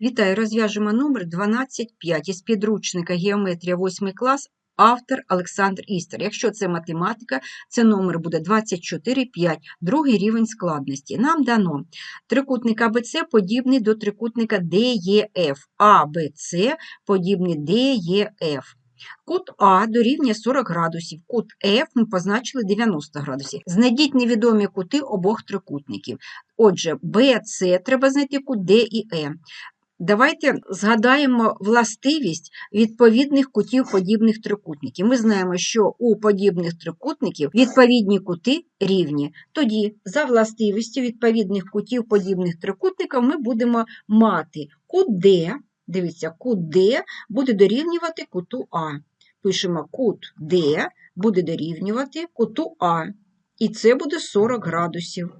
Вітаю, розв'яжемо номер 12.5 із підручника Геометрія 8 клас, автор Олександр Істер. Якщо це математика, це номер буде 24.5, другий рівень складності. Нам дано трикутник АБЦ подібний до трикутника ДЕФ. АБЦ подібний ДЕФ. Кут А дорівнює 40 градусів, кут F ми позначили 90 градусів. Знайдіть невідомі кути обох трикутників. Отже, BC треба знайти кут D і E. Давайте згадаємо властивість відповідних кутів подібних трикутників. Ми знаємо, що у подібних трикутників відповідні кути рівні. Тоді, за властивістю відповідних кутів подібних трикутників, ми будемо мати кут D, дивіться, кут D буде дорівнювати куту А. Пишемо кут D буде дорівнювати куту А. І це буде 40 градусів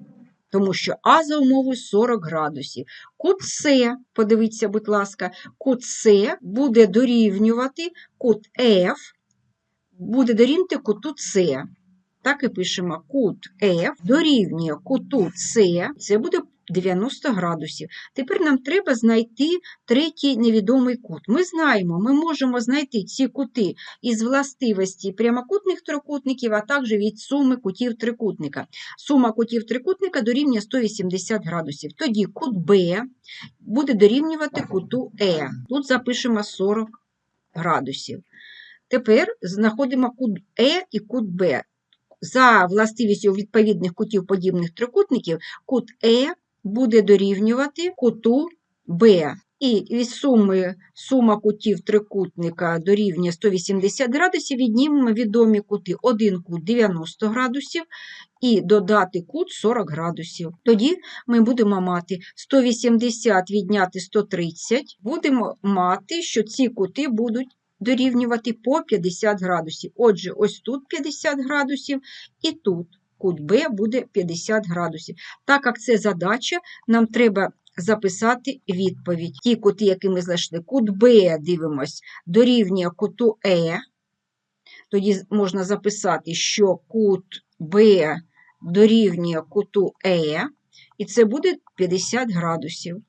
тому що А за умовою 40 градусів. Кут С, подивіться, будь ласка, кут С буде дорівнювати кут F, буде дорівнювати куту С. Так і пишемо кут F дорівнює куту С, це буде 90 градусів. Тепер нам треба знайти третій невідомий кут. Ми знаємо, ми можемо знайти ці кути із властивості прямокутних трикутників, а також від суми кутів трикутника. Сума кутів трикутника дорівнює 180 градусів. Тоді кут Б буде дорівнювати куту Е. Тут запишемо 40 градусів. Тепер знаходимо кут Е і кут Б. За властивістю відповідних кутів подібних трикутників, кут Е буде дорівнювати куту Б. І від суми сума кутів трикутника дорівнює 180 градусів, віднімемо відомі кути. Один кут 90 градусів і додати кут 40 градусів. Тоді ми будемо мати 180 відняти 130, будемо мати, що ці кути будуть дорівнювати по 50 градусів. Отже, ось тут 50 градусів і тут кут Б буде 50 градусів. Так як це задача, нам треба записати відповідь. Ті кути, які ми знайшли, кут Б, дивимось, дорівнює куту Е. Тоді можна записати, що кут Б дорівнює куту Е, і це буде 50 градусів.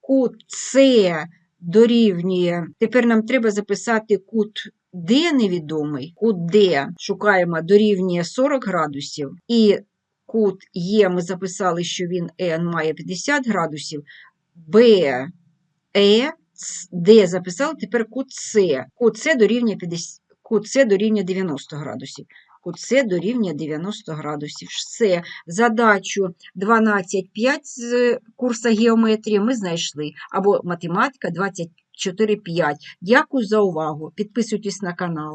Кут С дорівнює, тепер нам треба записати кут Д невідомий, кут Д шукаємо дорівнює 40 градусів, і кут Е ми записали, що він N має 50 градусів, Б, Е, Д записали, тепер кут С. Кут С дорівнює 50, кут С дорівнює 90 градусів. С дорівнює 90 градусів. Все, задачу 12.5 з курсу геометрії ми знайшли, або математика 24.5. Дякую за увагу. Підписуйтесь на канал.